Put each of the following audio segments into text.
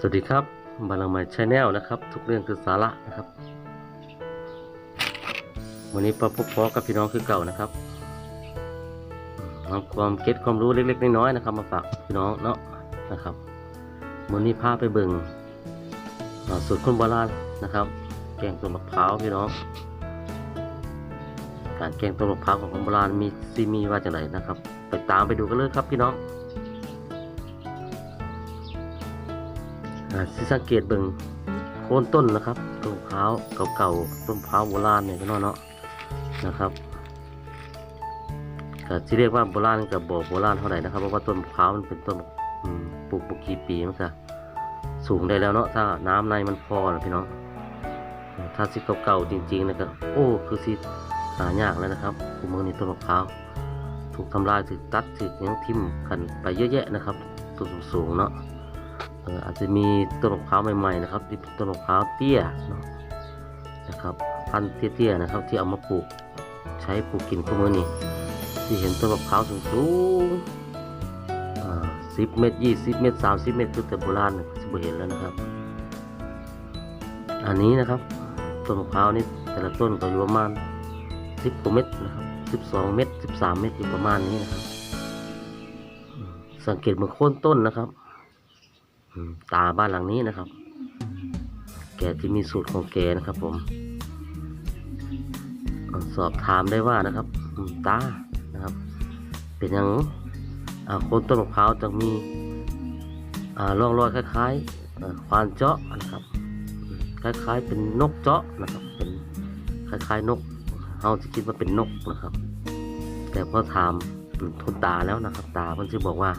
สวัสดีครับบาลังไม้ชาแนลนะครับ ทุกเรื่องคือสาระนะครับ วันนี้ประพบพอกับพี่น้องคือเก่านะครับเอาความเก็ตความรู้เล็กๆน้อยๆนะครับ มาฝากพี่น้องเนาะนะครับวันนี้พาไปเบิ่งสูตรคนโบราณนะครับ แกงต้นมะพร้าวพี่น้อง การแกงต้นมะพร้าวของคนโบราณมีซีมีว่าจังไรนะครับ ไปตามไปดูกันเลยครับพี่น้อง สิสังเกตเบิ่งโคนต้นนะครับต้นมะพร้าวเก่าๆต้นมะพร้าวโบราณเนี่ยก็เนาะเนาะนะครับก็ที่เรียกว่าโบราณกับบ่โบราณเท่าไหร่นะครับเพราะว่าต้นมะพร้าวมันเป็นต้นปลูกปลูกกี่ปีมันก็สูงได้แล้วเนาะถ้าน้ำในมันพอนะพี่น้องถ้าสิเก่าๆจริงๆนะก็โอ้คือสิหายากแล้วนะครับคุมือนี้ต้นมะพร้าวถูกทำลายถูกตัดถูกยังทิ่มกันไปเยอะแยะนะครับต้นสูงๆเนาะ อาจจะมีต้นมะพร้าวใหม่ๆนะครับที่ต้นมะพร้าวเตี้ยนะครับพันธุ์เตี้ยๆนะครับ ที่เอามาปลูกใช้ปลูกกินข้าวมือนี่ที่เห็นต้นมะพร้าวสูงๆสิบเมตรยี่สิบเมตรสามสิบเมตรคือแต่โบราณเนี่ยสิบเห็นแล้วนะครับ อันนี้นะครับต้นมะพร้าวนี่แต่ละต้นก็อยู่ประมาณสิบกว่าเมตรนะครับสิบสองเมตรสิบสามเมตรอยู่ประมาณนี้นะครับ สังเกตเมือโคนต้นนะครับ ตาบ้านหลังนี้นะครับ แกที่มีสูตรของแกนะครับผม สอบถามได้ว่านะครับตานะครับ เป็นอย่างโคนต้นมะพร้าวจะมีอ่าร่องรอยคล้ายๆควานเจาะนะครับ คล้ายๆเป็นนกเจาะนะครับ เป็นคล้ายๆนกเราจะคิดว่าเป็นนกนะครับ แต่พอถามทุนตาแล้วนะครับ ตาเพิ่อนจะบอกว่า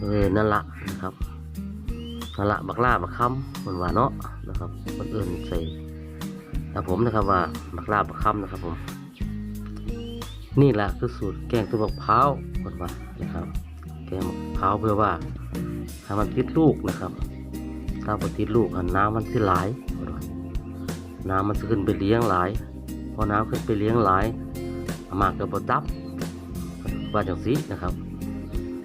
เออนั่นละนะครับนั่นละบักล่าบักคำมันว่าเนาะนะครับคนอื่นใส่แต่ผมนะครับว่าบักล่าบักคำนะครับ ผม นี่แหละคือสูตรแกงตัวมะพร้าวคนว่านะครับ แกงมะพร้าวเพื่อว่าถ้ามันติดลูกนะครับถ้าพอติดลูกน้ำมันสิหลายน้ำมันจะขึ้นไปเลี้ยงหลายพอน้ำขึ้นไปเลี้ยงหลายหมากกับบจับว่าจังสีนะครับ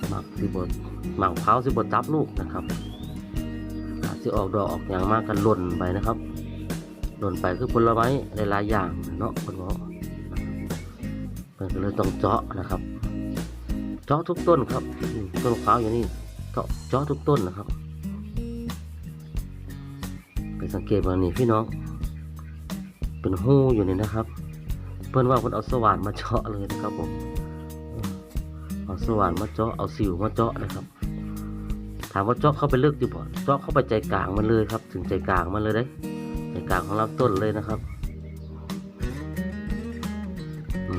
หมักสิบด หมักมะพร้าสิบดับลูกนะครับอาจจะออกดอกออกอย่างมากกันหล่นไปนะครับ หล่นไปคือผลไม้หลายๆอย่างเนาะคนบอกมันก็เลยต้องเจาะนะครับ เจาะทุกต้นครับต้นมะพร้าวอย่างนี้เจาะเจาะทุกต้นนะครับไปสังเกตว่านี่พี่น้องเป็นหูอยู่นี่นะครับ เพื่อนว่าเพื่อนเอาสว่านมาเจาะเลยนะครับผมเอาสว่านมาเจาะเอาสิวมาเจาะนะครับ ถามว่าเจาะเข้าไปลึกดีบ่เจาะเข้าไปใจกลางมันเลยครับ ถึงใจกลางมันเลยได้ใจกลางของลำต้นเลยนะครับ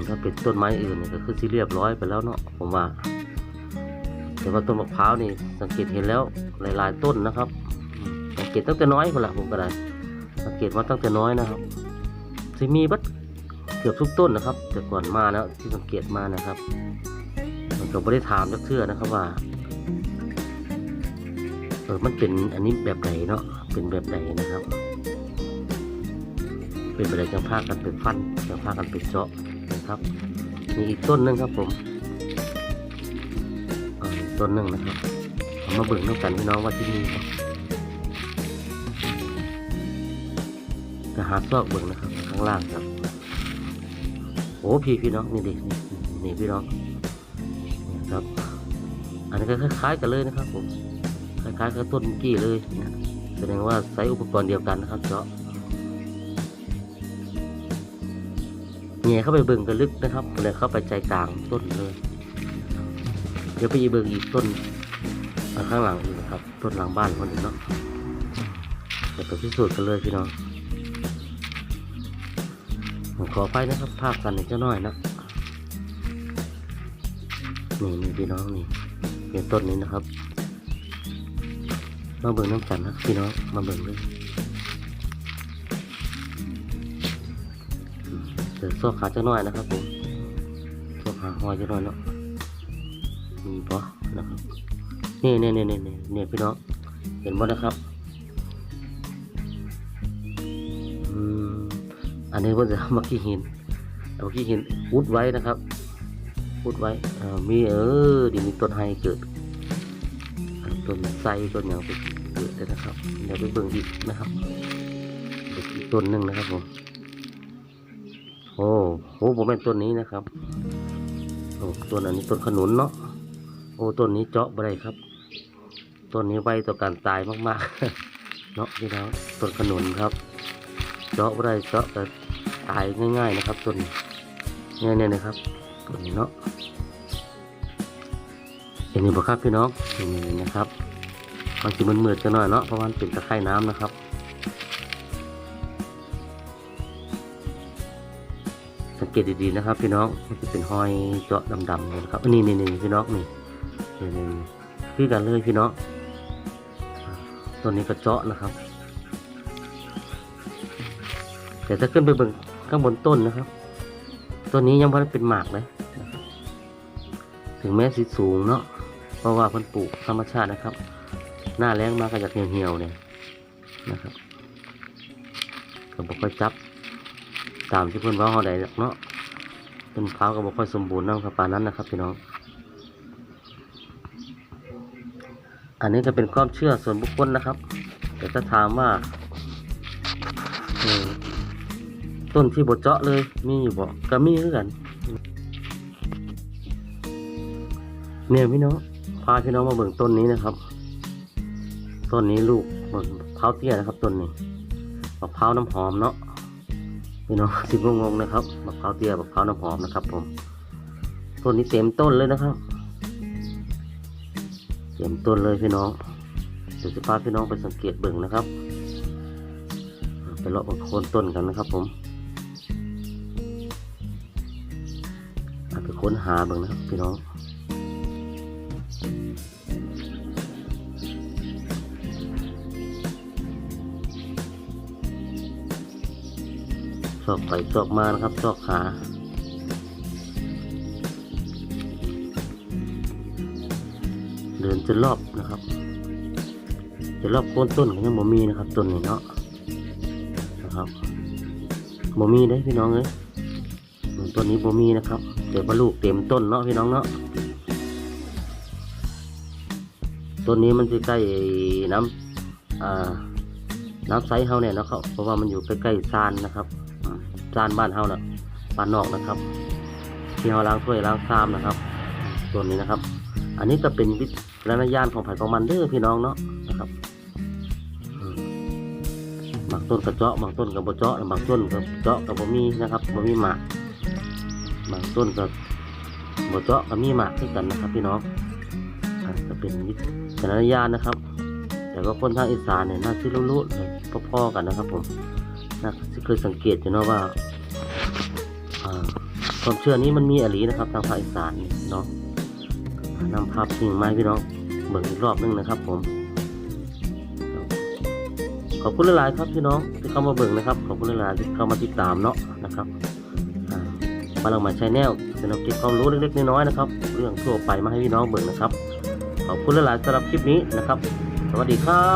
ถ้าเป็นต้นไม้อื่นก็คือสิเรียบร้อยไปแล้วเนาะผมว่า แต่ว่าต้นมะพร้าวนี่สังเกตเห็นแล้วหลายๆต้นนะครับ สังเกตตั้งแต่น้อยคนละผมก็ได้สังเกตมาตั้งแต่น้อยนะครับจะมีบัดเกือบทุกต้นนะครับ แต่ก่อนมาแล้วที่สังเกตมานะครับผมก็ไม่ได้ถามจักเทื่อนะครับว่า เออมันเป็นอันนี้แบบไหนเนาะเป็นแบบไหนนะครับ เป็นแบบไหนจังพากันไปฟันจังพากันไปเจาะนะครับมีอีกต้นหนึงครับผมต้นหนึ่งนะครับมาเบิ่งด้วยกันพี่น้องว่าที่นี่ครับจะหาซอกเบิ่งนะครับ ข้างล่างครับโอ้พี่พี่น้องนี่ดินี่นี่พี่น้องครับ อันนี้ก็คล้ายๆกันเลยนะครับผม คล้ายๆกับต้นกี้เลยนะแสดงว่าใช้อุปกรณ์เดียวกันนะครับเจาะแง่เข้าไปเบิ่งกันลึกนะครับเลยเข้าไปใจกลางต้นเลย เดี๋ยวไปเบิ่งอีกต้นข้างหลังอีกนะครับต้นหลังบ้านคนอื่นเนาะเดี๋ยวไปพิสูจน์กันเลยพี่น้องผมขอไปนะครับ ภาพกันอีกจะน้อยนะนี่นี่พี่น้องนี่เป็นต้นนี้นะครับ มาเบิ่งน้ำกันนะพี่น้องมาเบิ่งเลยเดี๋ยวโซ่ขาจะน้อยนะครับผมโซ่ขาหอยจะน้อยเนาะมีปะนะครับนี่นี่นี่นี่นี่นี่พี่น้องเห็นบ่นะครับอันนี้ว่าจะมาขี้หินเอาขี้หินอุดไว้นะครับพูดไว้เออมีเออดีมีต้นไฮเกิดต้นไทรต้นอย่างไปเกิด เลยนะครับ เดี๋ยวไปเบิ่งอีกนะครับเดี๋ยวอีกต้นหนึ่งนะครับผมโอ้โหผมเป็นต้นนี้นะครับโอ้ต้นอันนี้ต้นขนุนเนาะโอ้ต้นนี้เจาะบ่ได้ครับต้นนี้ไวต่อการตายมากๆเนาะพี่น้องต้นขนุนครับ เจาะบ่ได้เจาะแต่ตายง่าย ๆนะครับต้นนี้เนี่ยนะครับต้นนี้เนาะเห็นนี่บ่ครับพี่น้องนี่นะครับ มันจะมันมืดๆจะหน่อยเนาะเพราะว่ามันเป็นตะไคร่น้ำนะครับสังเกตดีๆนะครับพี่น้องมันจะเป็นห้อยเจาะดำๆเลยนะครับอันนี่นี่นี่พี่น้องนี่นี่นี่คือกันเลยพี่น้องตัวนี้ก็เจาะนะครับ แต่ถ้าขึ้นไปบิ่งข้างบนต้นนะครับต้นนี้ยังไม่ได้เป็นหมากเลยถึงแม้สิสูงเนาะเพราะว่าเพิ่นปลูกธรรมชาตินะครับ หน้าแรงมากก็อยากเหี่ยวๆเนี่ยนะครับก็บอกค่อยจับ ตามที่เพิ่อนว่าเขาได้เนาะเป็นพร้าวก็บอกค่อยสมบูรณ์นะครับปานนั้นนะครับพี่น้อง อันนี้ก็เป็นความเชื่อส่วนบุคคลนะครับ แต่ถ้าถามว่าต้นที่บดเจาะเลยมีอยู่บ่ก็มีคือกันเนี่ยพี่น้องพาพี่น้องมาเบิ่งต้นนี้นะครับ ต้นนี้ลูกมะพร้าวเตี้ยนะครับต้นนี้มะพร้าวน้ำหอมเนาะพี่น้องสิบงงๆนะครับมะพร้าวเตี้ยมะพร้าวน้ำหอมนะครับ ผมต้นนี้เต็มต้นเลยนะครับเต็มต้นเลยพี่น้องเดี๋ยวจะพาพี่น้องไปสังเกตเบิ่งนะครับ ไปเลาะบนโคนต้นกันนะครับ ผมอาไปค้นหาเบิ่งนะครับพี่น้อง ชอบไปชอบมานะครับชอบขาเดินจนรอบนะครับจะรอบโคนต้นก็ยังบ่มีนะครับต้นนี้เนาะนะครับบ่มีได้พี่น้องเอ้ยต้นนี้บ่มีนะครับเดี๋ยวบรรลุเต็มต้นเนาะพี่น้องเนาะต้นนี้มันจะใกล้น้ำน้ำใสเฮาเนี่ยนะครับเพราะว่ามันอยู่ใกล้ๆซานนะครับ จานบ้านเฮาน่ะบ้านนอกนะครับ ที่เฮาล้างถ้วยล้างชามนะครับ ส่วนนี้นะครับ อันนี้ก็เป็นวิจารณญาณของไผ่ของมันเด้อพี่น้องเนาะนะครับอืมบางต้นกระเจาะบางต้นกับบเจาะบางต้นกับเจาะกับบ่มีนะครับบ่มีหมากบางต้นกับบ่เจาะกับมีหมากด้วยกันนะครับ พี่น้องอ่าก็เป็นวิจารณญาณนะครับ แต่ว่าคนทางอีสานเนี่ยน่าที่รู้ๆเลยพอๆกันนะครับผมนะที่ เคยสังเกตอยู่เนาะว่าความเชื่อนี้มันมีอลีนะครับ ทางภาคอีสานเนาะนำภาพสิ่งไม้พี่น้องเบิ่งอีกรอบนึงนะครับ ผม ขอบคุณหลายๆครับพี่น้องที่เข้ามาเบิ่งนะครับ ขอบคุณหลายๆที่เข้ามาติดตามเนาะนะครับอ่ามาลองมาใช้แนวเป็นเอาเก็บความรู้เล็กๆน้อยๆนะครับ เรื่องทั่วไปมาให้พี่น้องเบิ่งนะครับ ขอบคุณหลายๆสำหรับคลิปนี้นะครับ สวัสดีครับ